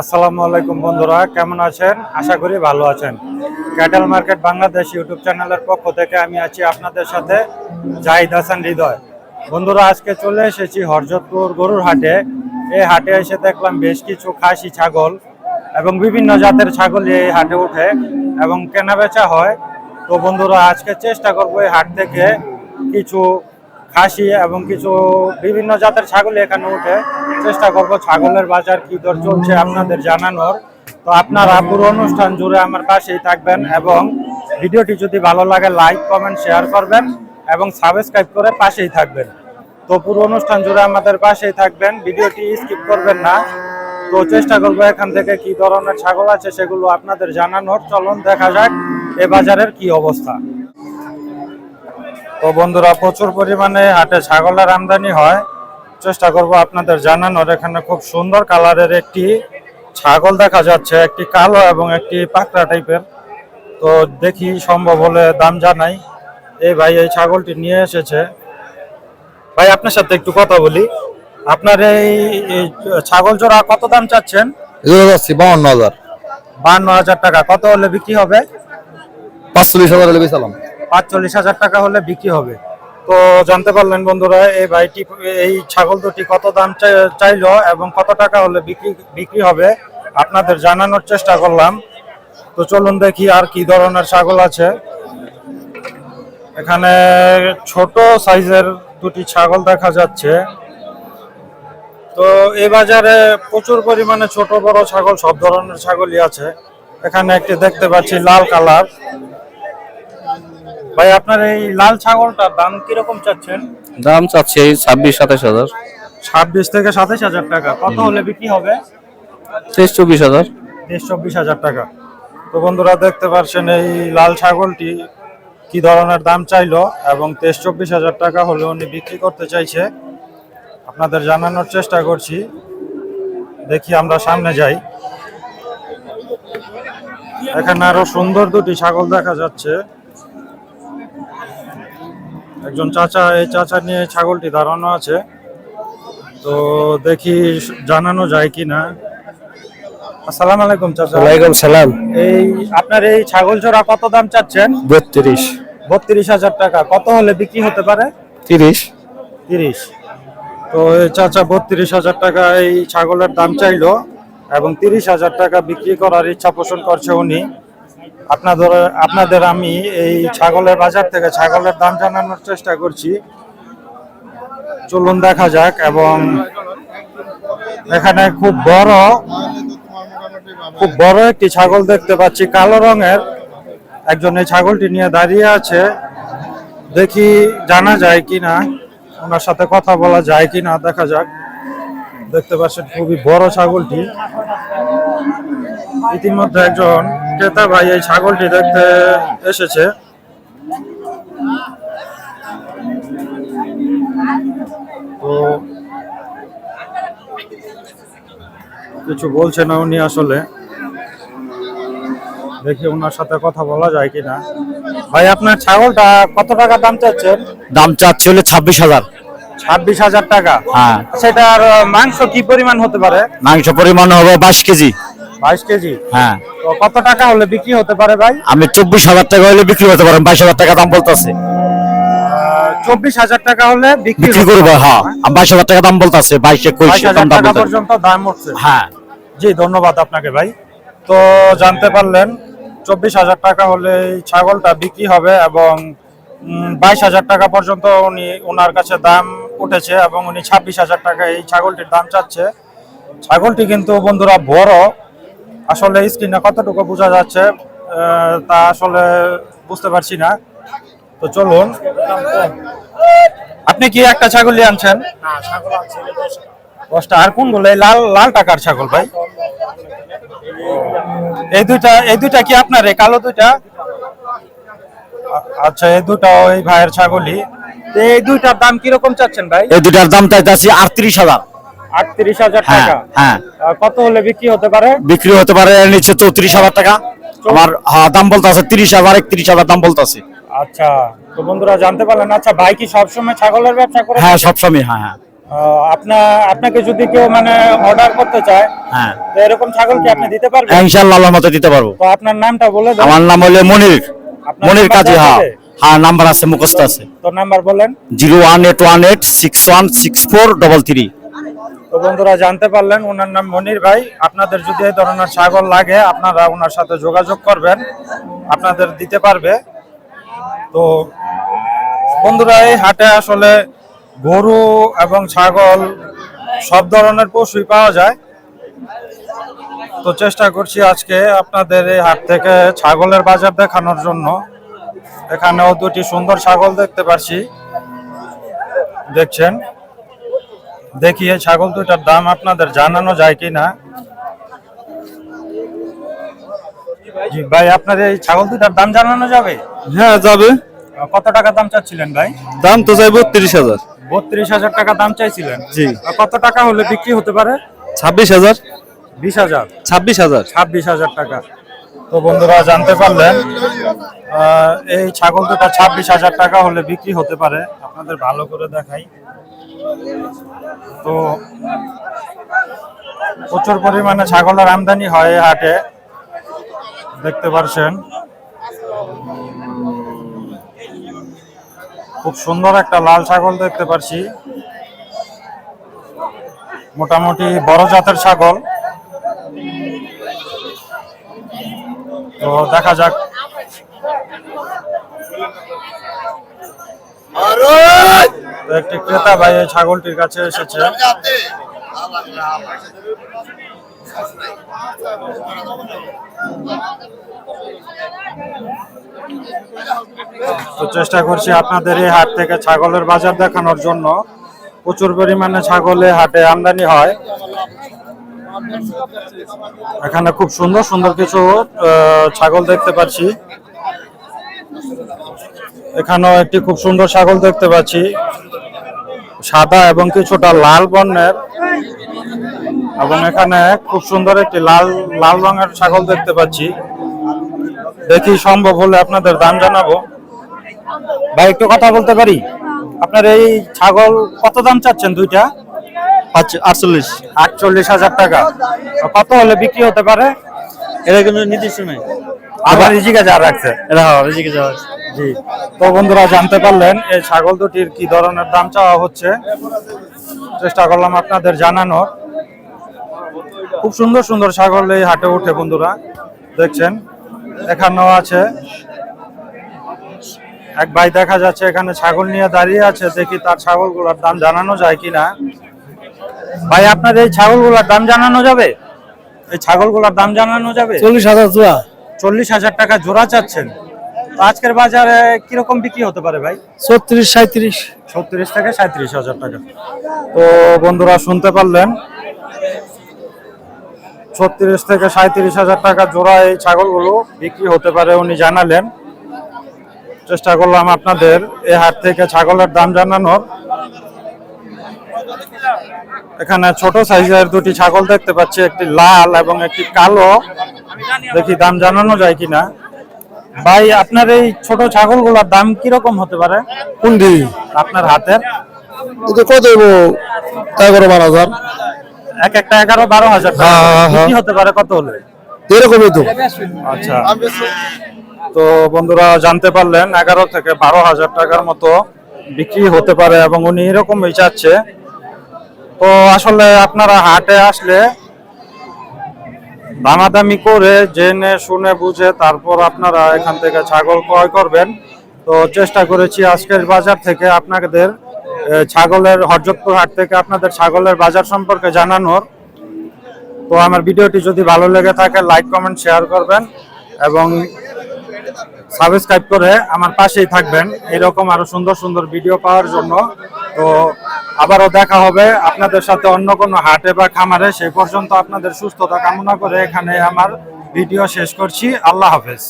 আসসালামু আলাইকুম বন্ধুরা, কেমন আছেন? আশা করি ভালো আছেন। ক্যাটেল মার্কেট বাংলাদেশ ইউটিউব চ্যানেলের পক্ষ থেকে আমি আছি আপনাদের সাথে জাহিদ হাসান হৃদয়। বন্ধুরা, আজকে চলে এসেছি হরজতপুর গরুর হাটে। এই হাটে এসে দেখলাম বেশ কিছু খাসি ছাগল এবং বিভিন্ন জাতের ছাগল এই হাটে উঠে এবং কেনা বেচা হয়। তো বন্ধুরা, আজকে চেষ্টা করব এই হাট থেকে কিছু খাসি এবং কিছু বিভিন্ন জাতের ছাগল এখানে উঠে। চেষ্টা করব ছাগলের বাজার কি দর চলছে আপনাদের জানানোর। তো আপনারা পুরো অনুষ্ঠান জুড়ে আমার পাশেই থাকবেন এবং ভিডিওটি যদি ভালো লাগে, লাইক, কমেন্ট, শেয়ার করবেন এবং সাবস্ক্রাইব করে পাশেই থাকবেন। তো পুরো অনুষ্ঠান জুড়ে আমাদের পাশেই থাকবেন, ভিডিওটি স্কিপ করবেন না। তো চেষ্টা করব এখান থেকে কি ধরনের ছাগল আছে সেগুলো আপনাদের জানানোর। চলন দেখা যাক এ বাজারের কি অবস্থা। তো বন্ধুরা প্রচুর পরিমাণে হাটে ছাগলের আমদানি হয়। চেষ্টা করব আপনাদের জানানোর। এখানে খুব সুন্দর কালারের একটি ছাগল দেখা যাচ্ছে একটি কালো এবং একটি পাকড়া টাইপের। তো দেখি সম্ভব হলে দাম জানাই। এই ভাই এই ছাগলটি নিয়ে এসেছে। ভাই আপনার সাথে একটু কথা বলি। আপনার এই ছাগল জোড়া কত দাম চাচ্ছেন? বাউন্ন হাজার। হাজার টাকা। কত হলে বিক্রি হবে? পাঁচচল্লিশ হাজার হলে বেচালাম পাঁচচল্লিশ হাজার টাকা হলে বিক্রি হবে। তো জানতে পারলেন বন্ধুরা, এই ভাইটি, এই ছাগল দুটি কত দাম চাই- চাইলো এবং কত টাকা হলে বিক্রি বিক্রি হবে, আপনাদের জানানোর চেষ্টা করলাম। তো চলুন দেখি আর কি ধরনের ছাগল আছে। এখানে ছোট সাইজের দুটি ছাগল দেখা যাচ্ছে। তো এই বাজারে প্রচুর পরিমাণে ছোট বড় ছাগল, সব ধরনের ছাগলই আছে। এখানে একটি দেখতে পাচ্ছি লাল কালার। ভাই আপনার এই লাল ছাগলটার দাম কীরকম চাচ্ছেন? দাম চাচ্ছি ছাব্বিশ সাতাশ হাজার। ছাব্বিশ থেকে সাতাশ হাজার টাকা। কত হলে বিক্রি হবে? তেইশ চব্বিশ হাজার। তেইশ চব্বিশ হাজার টাকা। তো বন্ধুরা দেখতে পাচ্ছেন এই লাল ছাগলটি কি ধরনের দাম চাইলো এবং তেইশ চব্বিশ হাজার টাকা হলে উনি বিক্রি করতে চাইছে। আপনাদের জানানোর চেষ্টা করছি। দেখি আমরা সামনে যাই। এখানে আরও সুন্দর দুটি ছাগল দেখা যাচ্ছে। একজন চাচা এই চাচা নিয়ে ছাগলটি দাঁড়ানো আছে। তো দেখি জানানো যায় কিনা। আসসালামু আলাইকুম চাচা। ওয়ালাইকুম সালাম। এই আপনার এই ছাগল জোড়া কত দাম চাচ্ছেন? বত্রিশ। বত্রিশ হাজার টাকা। কত হলে বিক্রি হতে পারে? তিরিশ। তিরিশ। তো এই চাচা বত্রিশ হাজার টাকা এই ছাগলের দাম চাইলো এবং তিরিশ হাজার টাকা বিক্রি করার ইচ্ছা পোষণ করছে উনি। আপনাদের আপনাদের আমি এই ছাগলের বাজার থেকে ছাগলের দাম জানানোর চেষ্টা করছি। চলুন দেখা যাক এবং এখানে খুব বড় খুব বড় একটি ছাগল দেখতে পাচ্ছি, কালো রঙের। একজন এই ছাগলটি নিয়ে দাঁড়িয়ে আছে। দেখি জানা যায় কিনা, ওনার সাথে কথা বলা যায় কিনা, দেখা যাক। দেখতে পাচ্ছেন খুবই বড় ছাগলটি। ইতিমধ্যে একজন ক্রেতা ভাই এই ছাগলটি দেখতে এসেছে। তো কিছু বলছে না উনি আসলে। দেখি ওনার সাথে কথা বলা যায় কিনা। ভাই, আপনার ছাগলটা কত টাকা দাম চাচ্ছেন? দাম চাচ্ছি হলে ছাব্বিশ হাজার। ছাব্বিশ হাজার টাকা। হ্যাঁ। সেটার মাংস কি পরিমাণ হতে পারে? মাংস পরিমাণ হবে বাইশ কেজি। বাইশ কেজি? হ্যাঁ। তো কত টাকা হলে বিক্রি হতে পারে ভাই? আপনি চব্বিশ হাজার টাকা হলে বিক্রি করতে পারেন বাইশ হাজার টাকা দাম বলতেছে। চব্বিশ হাজার টাকা হলে বিক্রি করব পারে। হ্যাঁ। বাইশ হাজার টাকা দাম বলতেছে বাইশ একুশ হাজার টাকা পর্যন্ত দাম উঠছে। হ্যাঁ। জি ধন্যবাদ আপনাকে ভাই। তো জানতে পারলেন চব্বিশ হাজার টাকা হলে ছাগলটা বিক্রি হবে এবং বাইশ হাজার টাকা পর্যন্ত উনি ওনার কাছে দাম উঠেছে এবং উনি ছাব্বিশ হাজার টাকা এই ছাগলটির দাম চাচ্ছে। ছাগলটি কিন্তু বন্ধুরা বড়। আসলে স্ক্রিনে কতটুকু বোঝা যাচ্ছে তা আসলে বুঝতে পারছি না। তো চলুন। আপনি কি একটা ছাগল নিয়ে আনছেন দশটা। আর কোনগুলো? এই লাল লাল টাকার ছাগল ভাই? এই দুইটা এই দুইটা কি আপনার? এই কালো দুইটা? আচ্ছা এই দুটো এই ভাইয়ের ছাগলই। এই দুইটার দাম কীরকম চাচ্ছেন ভাই? এই দুটার দাম চাইতেছি আটত্রিশ হাজার। আটত্রিশ হাজার হ্যাঁ টাকা। হ্যাঁ। কত হলে বিক্রি হতে পারে? বিক্রি হতে পারে নিচে চৌত্রিশ হাজার টাকা। আমার হ্যাঁ, দাম বলতে আছে তিরিশ হাজার একত্রিশ হাজার দাম বলতে আছে আচ্ছা তো বন্ধুরা জানতে পারলেন। আচ্ছা ভাই কি সবসময় ছাগলের ব্যবসা করে হ্যাঁ? সবসময় হ্যাঁ হ্যাঁ। আহ, আপনা আপনাকে যদি কেউ মানে অর্ডার করতে চায় হ্যাঁ। তো এরকম ছাগল কি আপনি দিতে পারবেন? ইনশাল্লাহ আল্লাহর মতো দিতে পারব। তো আপনার নামটা বলে দেন। আমার নাম হলো মনির। মনির কাজী হ্যাঁ? হ্যাঁ নাম্বার আছে মুখস্থ আছে। তো নাম্বার বলেন। Zero one eight one eight six one six four double three. তো বন্ধুরা জানতে পারলেন ওনার নাম মনির ভাই। আপনাদের যদি এই ধরনের ছাগল লাগে আপনারা ওনার সাথে যোগাযোগ করবেন। আপনাদের দিতে পারবে। তো বন্ধুরা এই হাটে আসলে গরু এবং ছাগল সব ধরনের পশুই পাওয়া যায়। তো চেষ্টা করছি আজকে আপনাদের এই হাট থেকে ছাগলের বাজার দেখানোর জন্য। এখানেও দুটি সুন্দর ছাগল দেখতে পাচ্ছি দেখছেন? দেখি এই ছাগল দুইটার দাম আপনাদের জানানো যায় কি না জি ভাই আপনার এই ছাগল দুইটার দাম জানানো যাবে? হ্যাঁ যাবে। কত টাকা দাম চাচ্ছিলেন ভাই? দাম তো চাই বত্রিশ হাজার। বত্রিশ হাজার টাকা দাম চাইছিলেন। জি। কত টাকা হলে বিক্রি হতে পারে? ছাব্বিশ হাজার। বিশ হাজার। ছাব্বিশ হাজার। ছাব্বিশ হাজার টাকা। তো বন্ধুরা জানতে পারলেন এই ছাগল দুটা ছাব্বিশ হাজার টাকা হলে বিক্রি হতে পারে। আপনাদের ভালো করে দেখাই। তো প্রচুর পরিমাণে ছাগলের আমদানি হয় হাটে। দেখতে পারছেন। খুব সুন্দর একটা লাল ছাগল দেখতে পারছি। মোটামুটি বড় জাতের ছাগল। তো দেখা যাক। একটি ক্রেতা ভাই এই ছাগলটির কাছে এসেছে। তো চেষ্টা করছি আপনাদের এই হাট থেকে ছাগলের বাজার দেখানোর জন্য। প্রচুর পরিমাণে ছাগলে হাটে আমদানি হয়। এখানে খুব সুন্দর সুন্দর কিছু ছাগল দেখতে পাচ্ছি। এখানেও একটি খুব সুন্দর ছাগল দেখতে পাচ্ছি। সাদা এবং কিছুটা লাল বর্ণের। এবং এখানে খুব সুন্দর একটি লাল লাল রঙের ছাগল দেখতে পাচ্ছি। দেখি সম্ভব হলে আপনাদের দাম জানাব। ভাই, একটু কথা বলতে পারি? আপনার এই ছাগল কত দাম চাচ্ছেন দুইটা? আটচল্লিশ। আটচল্লিশ হাজার টাকা। কত হলে বিক্রি হতে পারে? এটা কিন্তু নির্দিষ্ট নেই। আবার রিজিকে যা রাখছে। এটা হবে এদিকে যাওয়া জি। তো বন্ধুরা জানতে পারলেন এই ছাগল দুটির কি ধরনের দাম চাওয়া হচ্ছে? চেষ্টা করলাম আপনাদের জানানোর। খুব সুন্দর সুন্দর ছাগল এই হাটে উঠে বন্ধুরা। দেখছেন এখানেও আছে। এক ভাই দেখা যাচ্ছে এখানে ছাগল নিয়ে দাঁড়িয়ে আছে দেখি তার ছাগলগুলোর দাম জানানো যায় কিনা। ভাই আপনার এই ছাগলগুলোর দাম জানানো যাবে? এই ছাগলগুলোর দাম জানানো যাবে? চল্লিশ হাজার জোড়া। চল্লিশ হাজার টাকা জোড়া চাচ্ছেন। আজকের বাজারে কীরকম বিক্রি হতে পারে ভাই? ছত্রিশ সাঁত্রিশ ছত্রিশ থেকে সাঁত্রিশ হাজার টাকা। তো বন্ধুরা শুনতে পারলেন? ছত্রিশ থেকে সাঁত্রিশ হাজার টাকা জোড়া এই ছাগলগুলো বিক্রি হতে পারে উনি জানালেন। চেষ্টা করলাম আপনাদের এই হাট থেকে ছাগলের দাম জানানোর। এখানে ছোট সাইজের দুটি ছাগল দেখতে পাচ্ছি একটি লাল এবং একটি কালো। দেখি দাম জানানো যায় কিনা। ভাই আপনার এই ছোট ছাগলগুলোর দাম কীরকম হতে পারে? কোনটি আপনার হাতের? কত এগারো বারো হাজার। এক একটা এগারো বারো হাজার টাকা। হ্যাঁ, হ্যাঁ, হ্যাঁ। হতে পারে? কত হলে? এরকমই তো। আচ্ছা। তো বন্ধুরা জানতে পারলেন এগারো থেকে বারো হাজার টাকার মতো বিক্রি হতে পারে এবং উনি এরকমই চাচ্ছে। তো আসলে আপনারা হাটে আসলে দামাদামি করে জেনে শুনে বুঝে তারপর আপনারা এখান থেকে ছাগল ক্রয় করবেন। তো চেষ্টা করেছি আজকের বাজার থেকে আপনাদের ছাগলের হরজতপুর হাট থেকে আপনাদের ছাগলের বাজার সম্পর্কে জানানোর। তো আমার ভিডিওটি যদি ভালো লেগে থাকে, লাইক, কমেন্ট, শেয়ার করবেন এবং সাবস্ক্রাইব করে আমার পাশেই থাকবেন। এরকম আরও সুন্দর সুন্দর ভিডিও পাওয়ার জন্য। তো আবারও দেখা হবে। আপনাদের সাথে অন্য কোনো হাটে বা খামারে সেই পর্যন্ত আপনাদের সুস্থতা কামনা করে এখানে আমার ভিডিও শেষ করছি। আল্লাহ হাফেজ।